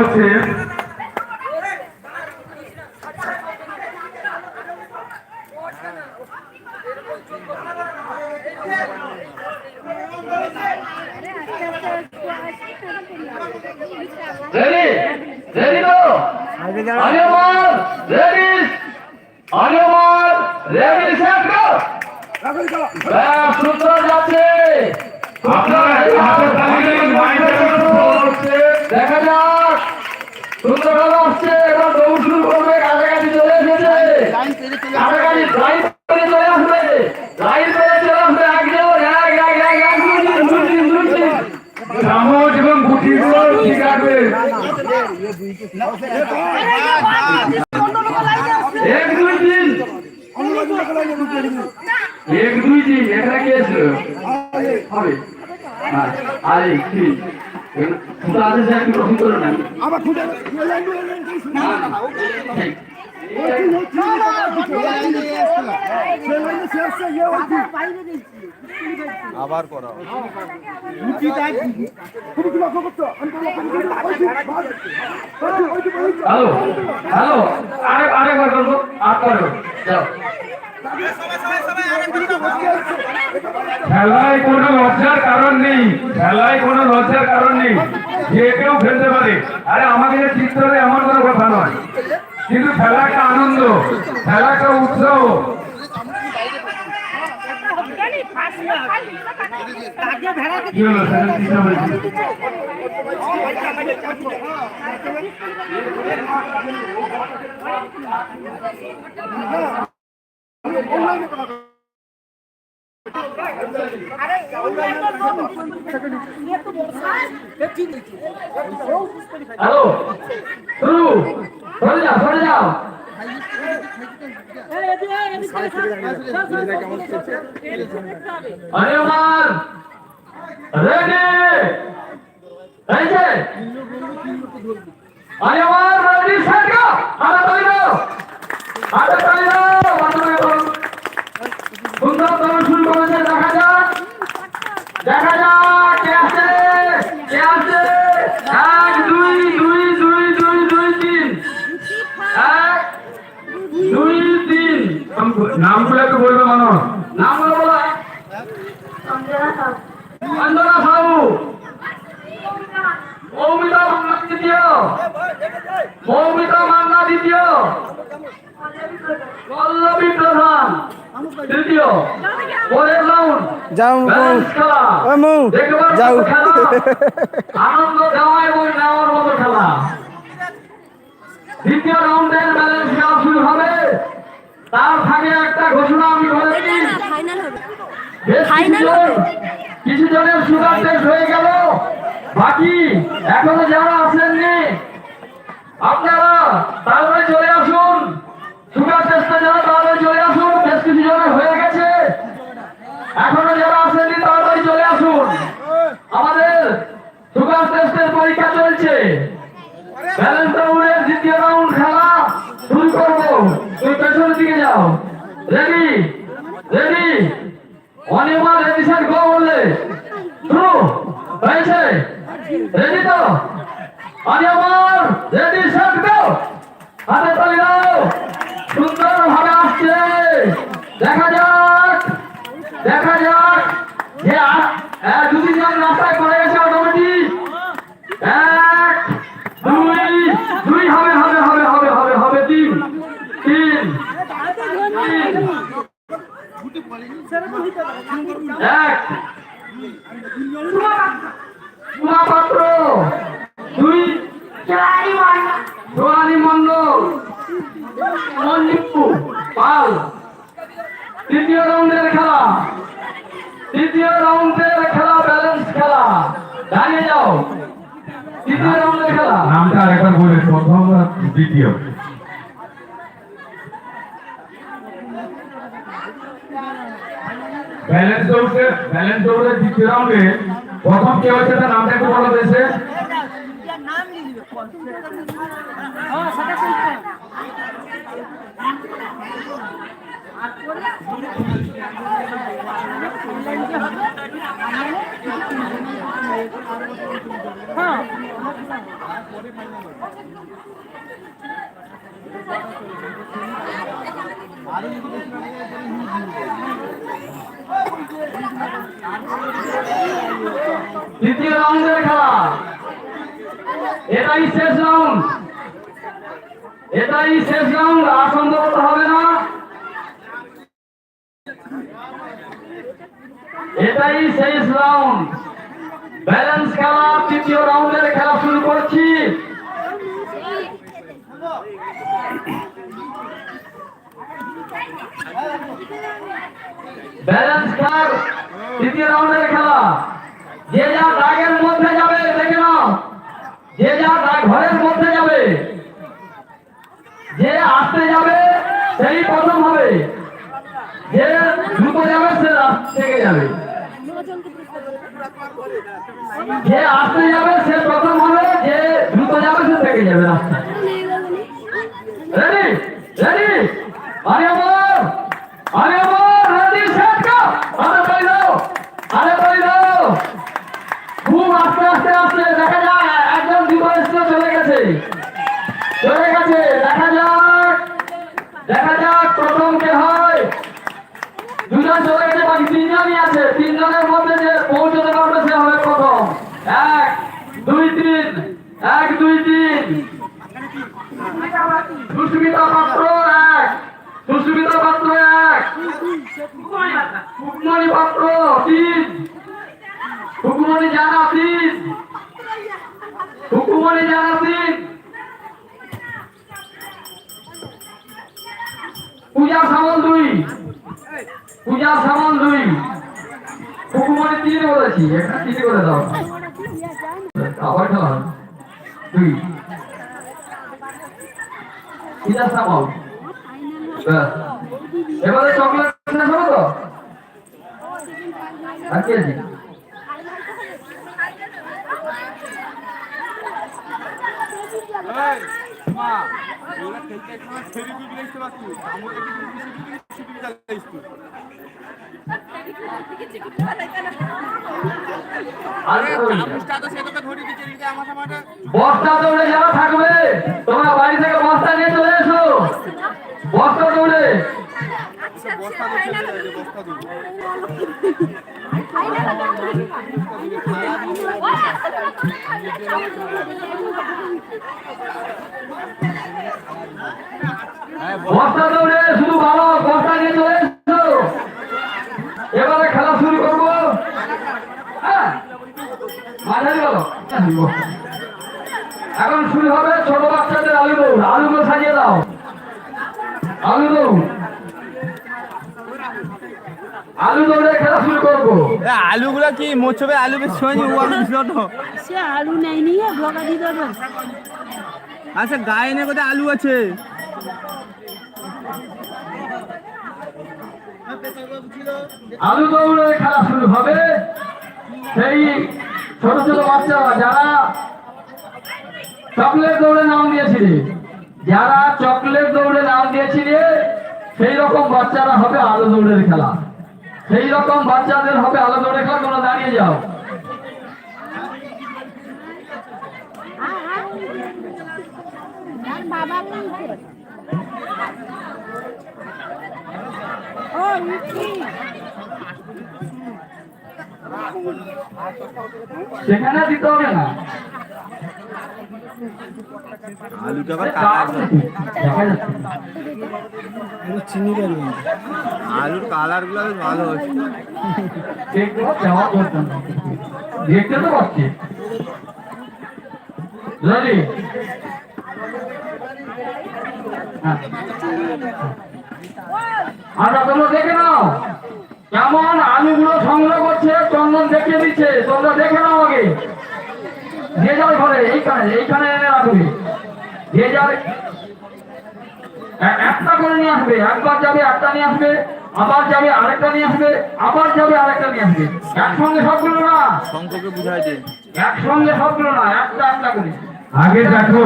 হচ্ছে ready ready তো অনিয়মান রেডি অনিয়মান রেডি সেট গো ব্যাস সুন্দর যাচ্ছে আপনারা হাতে তালি দিন, মাইন্ডের উপর হচ্ছে। দেখা যাক সুন্দর ভাবে আসছে এবার দৌড় শুরু করবে কাছাকাছি চলে এসেছে কাছাকাছি লাইন করে চলে আসবে লাইন করে চলে আসবে একজন এক এক এক এক দুই তিন দুই তিন দুই তিন চামচ এবং গুটিগুলো ঠিক রাখবে এক দুই তিন তিন এখানে কে এসলো হবে আরে কি ফুটা আছে যে একটু রকম করে না ঠিক। আবার করা হ্যালো আর করো খেলায় কোনো লজ্জার কারণ নেই খেলায় কোনো লজ্জার কারণ নেই, যে কেউ ফেলতে পারে। আরে আমাকে যে চিত্র আমার কোনো কথা নয়। কিন্তু খেলা একটা আনন্দ খেলা একটা উৎসাহ। কি হলো সেটা চিন্তা হয়েছে হ্যালো শুরু সরে যাও সরে যাও আরে আমার রেডি এই যে! আরে আমার রেডি সেট গো হাতে তালি হাতে তালি দাও বন্ধুরা সুন্দর দল শুরু করেছে, দেখা যাক। দেখা যাক কে আছে কে আছে এক, দুই দুই দুই দুই দুই, তিন। এক তিন। নামগুলো একটু বলবে মানুষ নামগুলো বলো অঞ্জনা সাহু। মৌমিতা মান্না দ্বিতীয়। মৌমিতা মান্না দ্বিতীয়। পল্লবী প্রধান তৃতীয় রাউন্ড যাও। মৌ, যাও। আনন্দ দেওয়া এবং নেওয়ার মতো খেলা। দ্বিতীয় রাউন্ডের খেলা শুরু হবে। তার আগে একটা ঘোষণা আমি বলেছি। কিছু জনের সুগার টেস্ট হয়ে গেল। বাকি এখনও যারা আসেননি আপনারা তাড়াতাড়ি চলে আসুন। সুগার টেস্টে যারা তাড়াতাড়ি চলে আসুন বেশ কিছু জনের হয়ে গেছে। এখনও যারা আসেননি তাড়াতাড়ি চলে আসুন। আমাদের সুগার টেস্টের পরীক্ষা চলছে। ব্যালেন্স রাউন্ডের দ্বিতীয় পেছনের দিকে যাও। Ready ready Anima ready sir go বললে। শুরু হয়েছে। রেডি তো? অনিমার রেডি স্যার গো হাতে তালি দাও। সুন্দর ভাবে আসছে। দেখা যাক। দেখা যাক। যে আ- এ, দু রাস্তায় করে গেছে অটোমেটিক এক দুই দুই হবে হবে হবে হবে হবে হবে তিন তিন তিন এক রাউন্ডের খেলা তৃতীয় রাউন্ডের খেলা ব্যালেন্স খেলা দাঁড়িয়ে যাও তৃতীয় রাউন্ডের খেলা নামটা আরেকবার বলে, প্রথম দ্বিতীয়। ব্যালেন্স দৌড়ে ব্যালেন্স দৌড়ে দ্বিতীয় রাউন্ডে প্রথম কে হচ্ছে তার নামটা একটু বলো দেশে দ্বিতীয় রাউন্ডের খেলা। এটাই শেষ রাউন্ড এটাই শেষ রাউন্ড আর সম্ভবত হবে না। এটাই শেষ রাউন্ড ব্যালেন্স খেলা, তৃতীয় রাউন্ডের খেলা শুরু করছি। ব্যালেন্স খেলার তৃতীয় রাউন্ডের খেলা। যে যা দাগের মধ্যে যাবে, দেখে নাও। যে যা ঘরের মধ্যে যাবে, যে আসতে যাবে, সেই প্রথম হবে। যে দ্রুত যাবে, সে থেকে যাবে। যে আসতে যাবে, সে প্রথম হবে। যে দ্রুত যাবে, সে থেকে যাবে রাস্তায় রেডি রেডি আরে আমার আরে সেট গো আরে দাও আরে বই দাও খুব আস্তে আস্তে আস্তে দেখা যায় একজন বিপরীত চলে গেছে। চলে গেছে, দেখা যাক দেখা যাক প্রথম হয়। দুজন চলে গেছে, বাকি তিনজনই আছে। তিনজনের মধ্যে যে পৌঁছতে পারবে সে হবে প্রথম। এক, দুই, তিন, এক, দুই, তিন। সুস্মিতা পাত্র এক। সুস্মিতা পাত্র এক। সুকুমণি পাত্র তিন। সুকুমণি জানা তিন। সুকুমণি জানা তিন। পূজা সামল দুই। পূজা সামল দুই। সুকুমণি তিন বলেছি। একটা তিন করে দাও। আবার খেলা দুই। পূজা সামল। এবারে চকলেট শেষ হবে তো? আর কি আছে? বস্তা দৌড়ে যারা থাকবে, তোমরা বাড়ি থেকে বস্তা নিয়ে চলে এসো। বস্তা দৌড়ে বস্তা দৌড়ে শুধু ভালো বস্তা নিয়ে চলে এবারে খেলা শুরু করব। হ্যাঁ এখন শুরু হবে ছোট বাচ্চাদের আলু আলুগুলো সাজিয়ে দাও। আলু দৌড় আলু দৌড়ে খেলা শুরু করব। আলুগুলো কি মোচবে? আলু বেশ হয়নি ও আলু ছিল তো। সে আলু নেয়নি ভোগা দিয়ে দেবে আচ্ছা গায়ে নে কোথায় আলু আছে। আলু দৌড়ে খেলা শুরু হবে। সেই ছোট ছোট বাচ্চারা যারা চকলেট দৌড়ে নাম দিয়েছিলে। যারা চকলেট দৌড়ে নাম দিয়েছিলে সেই রকম বাচ্চারা হবে আলো দৌড়ের খেলা। সেই রকম বাচ্চাদের হবে আলু দৌড়ে খেলা তোমরা দাঁড়িয়ে যাও। সেখানে দিতে হবে না। আলুটা আবার চিনি আলুর কালারগুলো বেশ ভালো হচ্ছে। দেখতে তো পাচ্ছি। আচ্ছা তোমরা দেখে নাও। কেমন আলুগুলো সংগ্রহ করছে? চন্দন দেখিয়ে দিচ্ছে। তোমরা দেখে নাও আগে। যে যার ঘরে এইখানে এইখানে এনে রাখবে যে যার একটা করে নিয়ে আসবে একবার যাবে একটা নিয়ে আসবে আবার যাবে আরেকটা নিয়ে আসবে আবার যাবে আরেকটা নিয়ে আসবে। একসঙ্গে সবগুলো না? একসঙ্গে সবগুলো না একটা একটা করে। আগে দেখো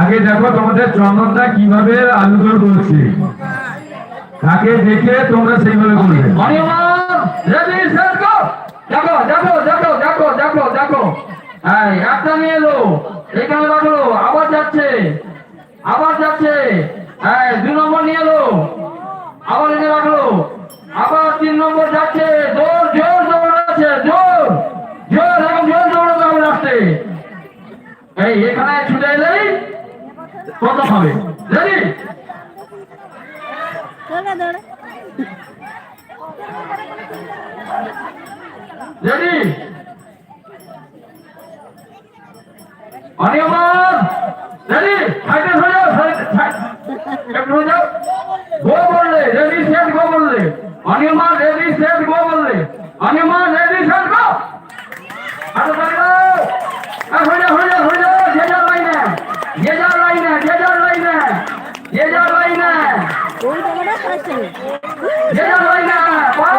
আগে দেখো তোমাদের চন্দনটা কীভাবে আলু দৌড় করছে। তাকে দেখে তোমরা সেইভাবে করবে। দেখো দেখো দেখো দেখো দেখো দেখো। এই একটা নিয়ে এলো। এখানে রাখল আবার যাচ্ছে আবার যাচ্ছে। এই দু নম্বর নিয়ে এলো আবার এনে রাখল। আবার তিন নম্বর যাচ্ছে জোর জোর দৌড়াচ্ছে জোর জোর এবং জোর দৌড়াতে হবে রাস্তে এই এখানে ছুটে এলেই প্রথম হবে? রেডি? দৌড়া রেডি অনিয়মান রেডি সাইডে হয়ে যাও একটু হয়ে যাও। গো বললে রেডি সেট গো বললে। অনিয়মান রেডি সেট গো বললে। অনিয়মান রেডি সেট গো। আরে দাঁড়াও হয়ে যাও হয়ে যাও হয়ে যাও। যে যার লাইনে যে যার লাইনে যে যার লাইনে যে যার লাইনে। যে যার লাইনে বাহ!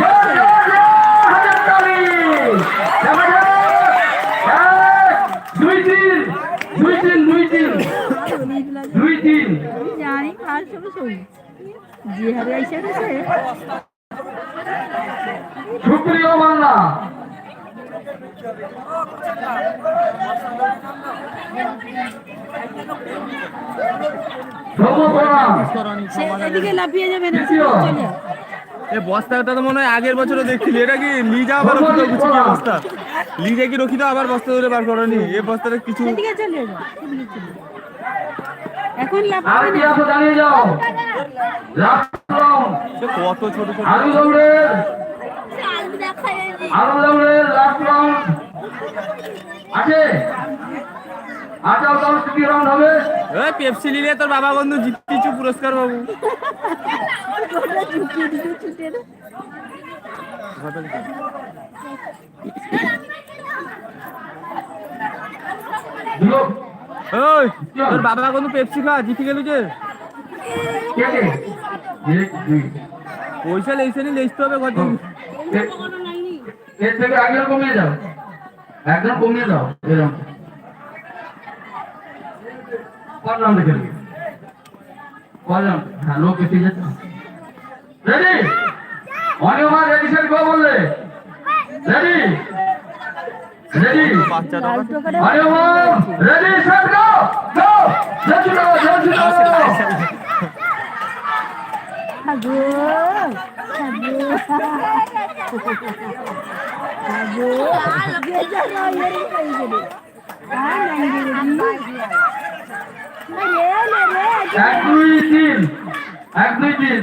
জোর জোর জোর হাজার তালি দেখা যাক এক, দুই তিন দুই তিন দুই তিন দুই তিন আমি জানি কার সঙ্গে শুনি যে হারে আইসা গেছে সুপ্রিয় বাংলা। এ বস্তাটা তো মনে হয় আগের বছরও দেখছিলি এটা কি লিজা আবার রক্ষিত কিছু কি অবস্থা? লিজা কি রক্ষিত আবার বস্তা ধরে বার করেনি? এই বস্তাটা কিছু সেদিকে চলে যাও সেদিকে চলে যাও। এখন জানিয়ে যাও। লাস্ট রাউন্ড সে কত ছোট ছোট আলু দৌড়ের আলু দৌড়ের লাস্ট রাউন্ড আছে? আচ্ছা তাহলে তৃতীয় রাউন্ড হবে? এ পেপসি নিলে তোর বাবা বন্ধু জিতিছু পুরস্কার বাবু। দুটো ওই তোর বাবা বন্ধু পেপসি খা, জিতে গেল যে। পয়সা লেগেছে নি লেখতে হবে কত এর থেকে একজন কমিয়ে দাও একজন কমিয়ে দাও এরকম কজন দেখে নিবি? হ্যাঁ লোক বেশি যাচ্ছে রেডি অনিয়মা রেডি সেট গো বললে রেডি এক দুই তিন এক দুই তিন।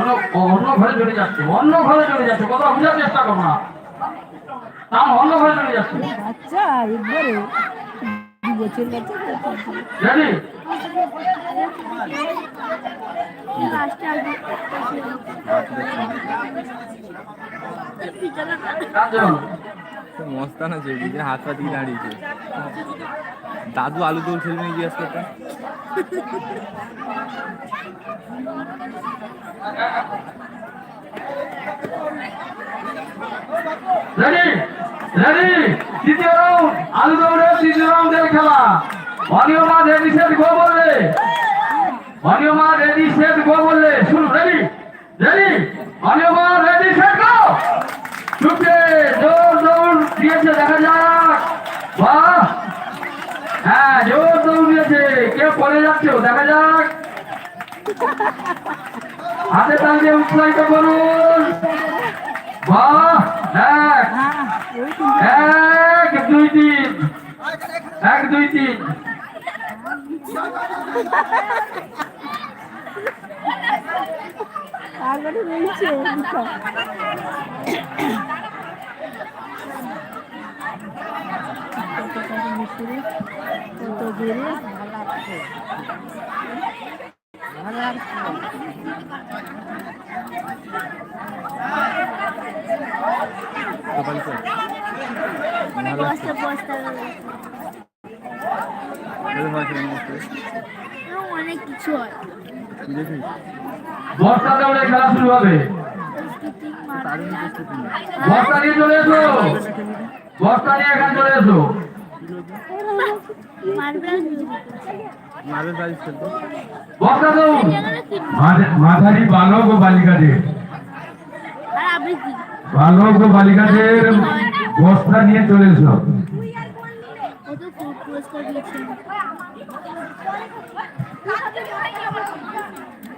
অন্য ঘরে চলে যাচ্ছে অন্য ঘরে চলে যাচ্ছে কথা বোঝার চেষ্টা করো না। তাও অন্য ঘরে চলে যাচ্ছে। আচ্ছা একবারে জানি? চারজন মস্তান আছে নিজের হাত পা দিয়ে দাঁড়িয়েছে। দাদু আলু দৌড় খেলবে নাকি আজকে একটা? রেডি রেডি তৃতীয় রাউন্ড আলু দৌড়ে তৃতীয় রাউন্ডের খেলা। অনিয়মা রেডি সেট গো বললে। অনিয়মা রেডি সেট গো বললে। শুরু রেডি রেডি অনিয়মা রেডি সেট গো! ছুটে জোর দৌড় দিয়েছে দেখা যাক। বাহ! হ্যাঁ জোর দৌড় দিয়েছে। কে পড়ে যাচ্ছে দেখা যাক। হাতে তালিয়ে উৎসাহিত করুন। বাহ! এক হ্যাঁ এক দুই তিন। এক দুই তিন। তারপরে বলছে মিশিয়ে কত ঘিরে বস্তা বস্তা অনেক কিছু হয়। খেলা শুরু হবে। বস্তা নিয়ে চলে এসো। বস্তা নিয়ে এখানে চলে এসো। মাঝারি বালক ও বালিকাদের। বালক ও বালিকাদের বস্তা নিয়ে চলে এসো ও তো খুব পুরস্কার দিয়েছে এটা কিন্তু ওর জায়গায় না এদের পুরো সামনে বেরিয়ে পড়ে এদের তো গলি গলি দিয়ে আস্তে আস্তে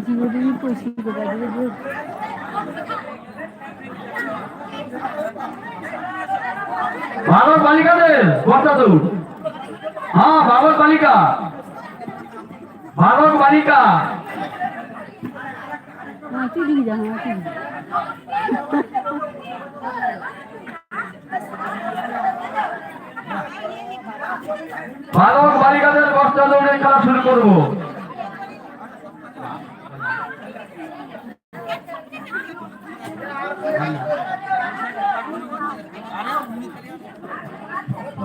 জীবদেবী কইছি গোটা ভারত বালিকাদের কথা তো হ্যাঁ ভারত বালিকা। ভারত বালিকা ভারত বালিকাদের বস্তা দৌড়ে খেলা শুরু করব।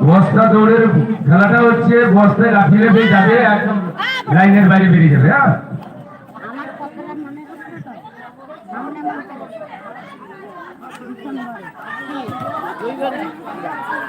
বস্তা দৌড়ের খেলাটা হচ্ছে বস্তায় লাঠি লেগে যাবে, একদম লাইনের বাইরে বেরিয়ে যাবে হ্যাঁ? Thank কথাটা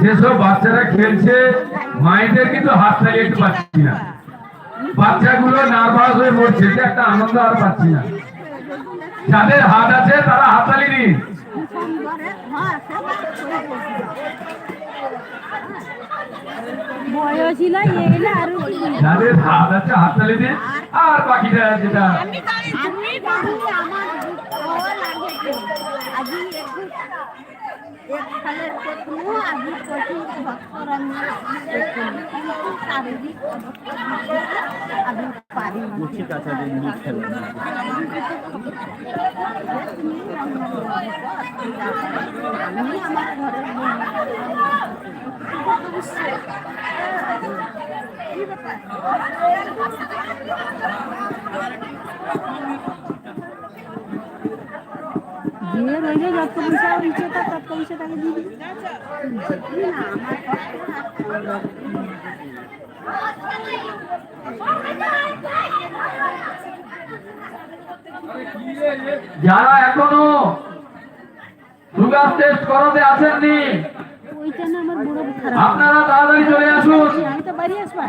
যেসব বাচ্চারা খেলছে, মায়েদের কিন্তু হাত একটু পাচ্ছি না। বাচ্চাগুলো নার্ভাস হয়ে মরছে যে একটা আনন্দ আর পাচ্ছি না। যাদের হাত আছে, তারা হাত চালিয়ে দিন বয়সিলা এলে আরও যাদের হাত আছে হাত চালিয়ে দিন আর বাকিটা যেটা আমি একটু একখানে কোনো আজি কঠিন ভক্তরান্য কিন্তু শারীরিক অবস্থা আমি পারি না কাঁচা দিয়ে মুখ খেলে আমি আমার ঘরের যত পয়সা হচ্ছে তত পয়সা তাকে দিয়ে দিবি। যারা এখনও সুগার টেস্ট করাতে আসেননি ওইটা না আমার বড় খারাপ। আপনারা তাড়াতাড়ি চলে আসুন। আমি তো বাড়ি আসবা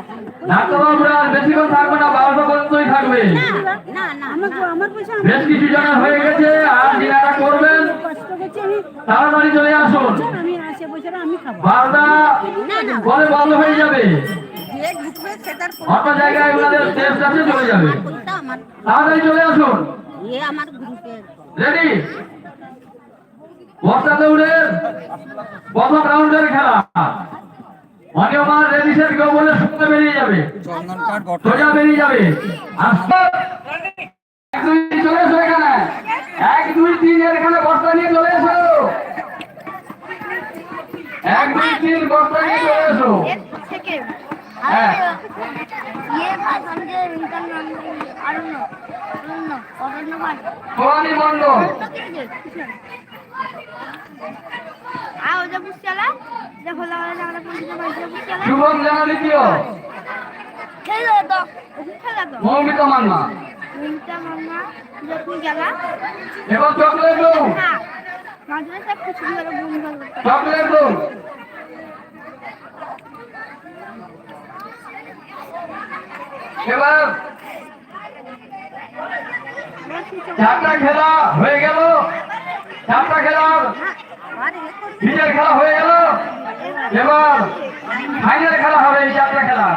ডাক্তারবাবুরা বেশিক্ষণ থাকবে না বারোটা পর্যন্তই থাকবে। না না আমার আমার পয়সা বেশ কিছু জনের হয়ে গেছে আর যিনারা করবেন। কষ্ট করছি আমি তাড়াতাড়ি চলে আসুন। আমি আসে পয়সা আমি খাব। বারোটা পরে বন্ধ হয়ে যাবে। যে ঢুকবে সেটার অন্য জায়গায় ওনাদের টেস্ট আছে চলে যাবে। তাড়াতাড়ি চলে আসুন। এ আমার গ্রুপের রেডি বস্তা দৌড়ের প্রথম রাউন্ডের খেলা। অনিয়মান রেডি সেট গো বলে শুনতে বেরিয়ে যাবে। সোজা বেরিয়ে যাবে। আস্তে এক দুই চলে এসো এখানে। এক দুই তিন এখানে বস্তা নিয়ে চলে এসো। এক দুই তিন বস্তা নিয়ে চলে এসো। হ্যাঁ। ভাষণকে ইন্টার অরণ্য অরণ্য অরণ্যবান ভবানী মন্ডল আও যে বুঝছলা যে ভোলা ভোলা জায়গাটা পৌঁছে পাইছে বুঝছলা জানা দ্বিতীয় খেলো তো খেলা তো। মৌমিতা মান্না। মিন্টা মামা যে গেলা? এবার চকলেট দৌড় না কিছু ধরে বুন চকলেট দৌড় এবার চারটা খেলা হয়ে গেল। চারটা খেলার। নিজের খেলা হয়ে গেল। এবার ফাইনাল খেলা হবে এই চারটা খেলা।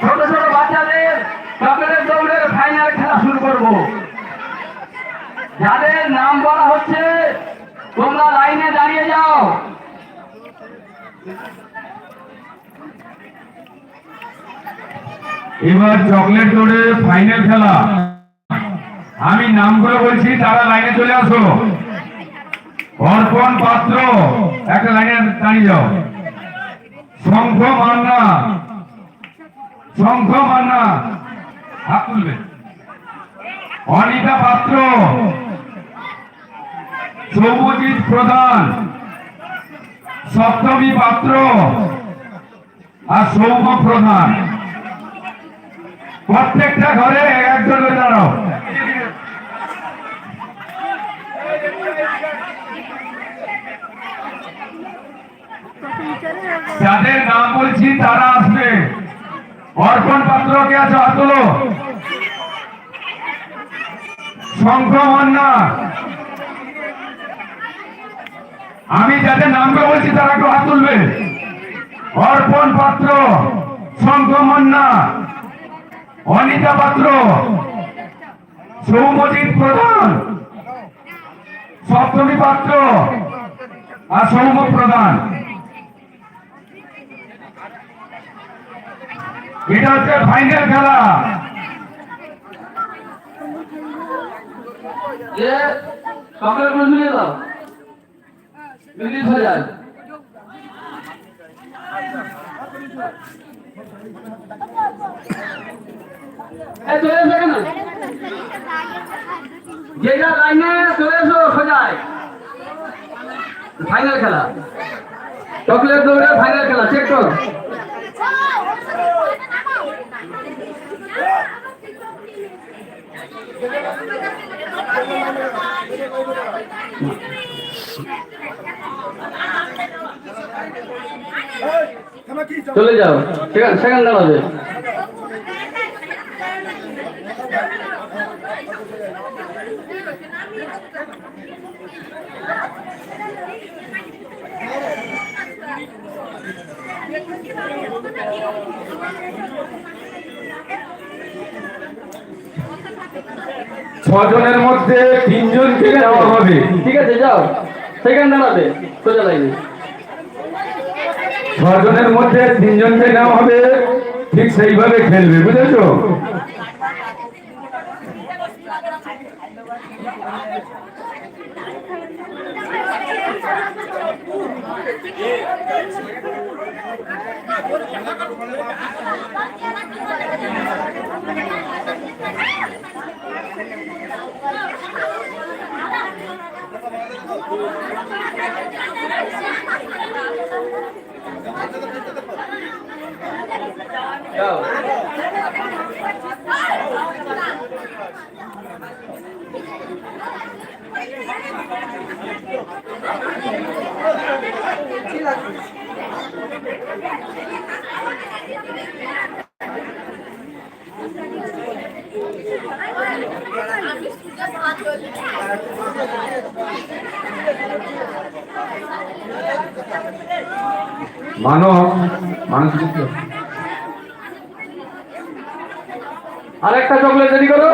ছোট ছোট বাচ্চাদের চকলেটের দৌড়ের ফাইনাল খেলা শুরু করব। যাদের নাম বলা হচ্ছে, তোমরা লাইনে দাঁড়িয়ে যাও। এবার চকলেট দৌড়ে ফাইনাল খেলা। আমি নামগুলো বলছি, তারা লাইনে চলে আসো। অর্পণ পাত্র, একটা লাইনে দাঁড়িয়ে যাও। শঙ্খ মান্না শঙ্খ মান্না, হাত তুলবে। অনিতা পাত্র সৌমজিৎ প্রধান, সপ্তমী পাত্র আর সৌম প্রধান। প্রত্যেকটা ঘরে একজন দাঁড়াও। যাদের নাম বলছি তারা আসবে। অর্পণ পাত্র, কে আছে? হাত তোলো। শঙ্খ মান্না। আমি যাদের নামগুলো বলছি তারা একটু হাত তুলবে। অর্পণ পাত্র শঙ্খ মান্না। অনিতা পাত্র, সৌমজিৎ প্রধান। সপ্তমী পাত্র আর সৌম প্রধান। এটা হচ্ছে ফাইনাল খেলা। যে চকলেটগুলো মিলিয়ে দাও। মিলিয়ে যায় এই চলে এসো কেন যেটা লাইনে চলে এসো ফাইনাল খেলা। চকলেট দৌড়ে ফাইনাল খেলা চেক কর। চলে যাও। সেখানে সেখানে দাঁড়াবে ছজনের মধ্যে তিনজনকে নেওয়া হবে। ঠিক আছে যাও। সেখানে দাঁড়াবে সোজা লাইনে। ছজনের মধ্যে তিনজনকে নেওয়া হবে ঠিক সেইভাবে খেলবে বুঝেছ? যাও মানব মানুষ আরেকটা চকলেট রেডি করো।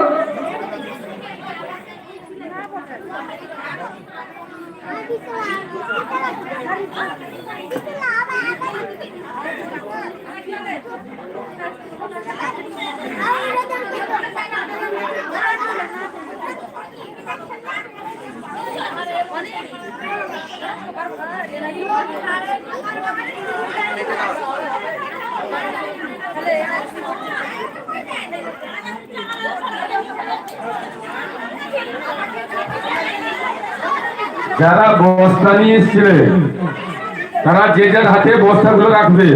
যারা বস্তা নিয়ে এসছিলে, তারা যে যার হাতে বস্তাগুলো রাখবে।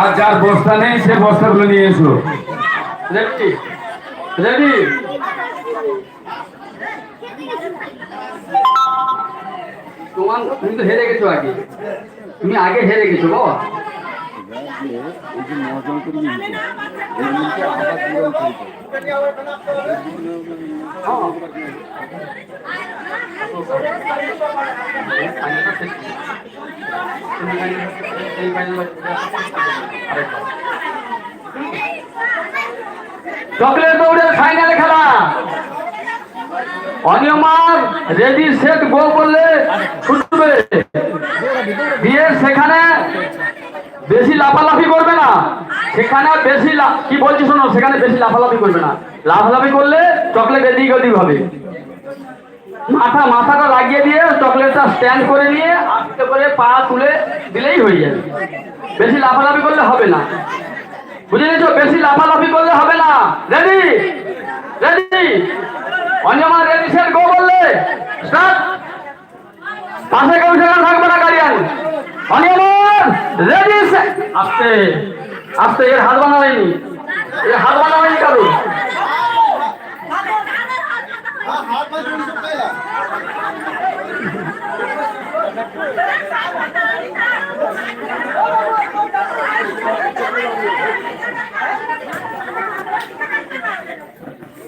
আর যার বস্তা নেই, সে বস্তাগুলো নিয়ে এসো রেডি? রেডি? তোমার তুমি তো হেরে গেছো আগে। তুমি আগে হেরে গেছো গো চকলেট দৌড়ের ফাইনালে খেলা। অনিয়মার রেডি, সেট, গো করলে ছুটবে দিয়ে সেখানে বেশি লাফালাফি করবে না। সেখানে বেশি কি বলছি শোনো, সেখানে বেশি লাফালাফি করবে না। লাফালাফি করলে চকলেট এদিক ওদিক হবে। মাথা, মাথাটা লাগিয়ে দিয়ে চকলেটটা স্ট্যান্ড করে নিয়ে আস্তে করে পা তুলে দিলেই হয়ে যাবে। বেশি লাফালাফি করলে হবে না। বুঝে নিয়েছো বেশি লাফালাফি করলে হবে না। রেডি রেডি অনিয়মা রেডি সেট গো বললে। স্টার্ট। পাশে কেউ সেখানে থাকবে না গাড়িয়ান অনিয়মন রেডি সেট আস্তে আস্তে, এর হাত বানা হয়নি এর হাত বানা হয়নি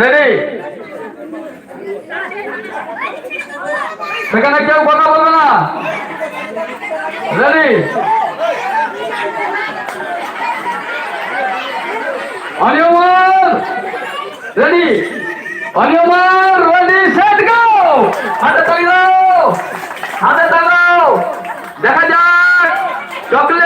রেডি সেখানে কেউ কথা বলবে না। রেডি অনিয়মন রেডি অনিয়মন রেডি সেট গো হাতে তালি দাও হাতে তালি দাও দেখা যাক। চকলেট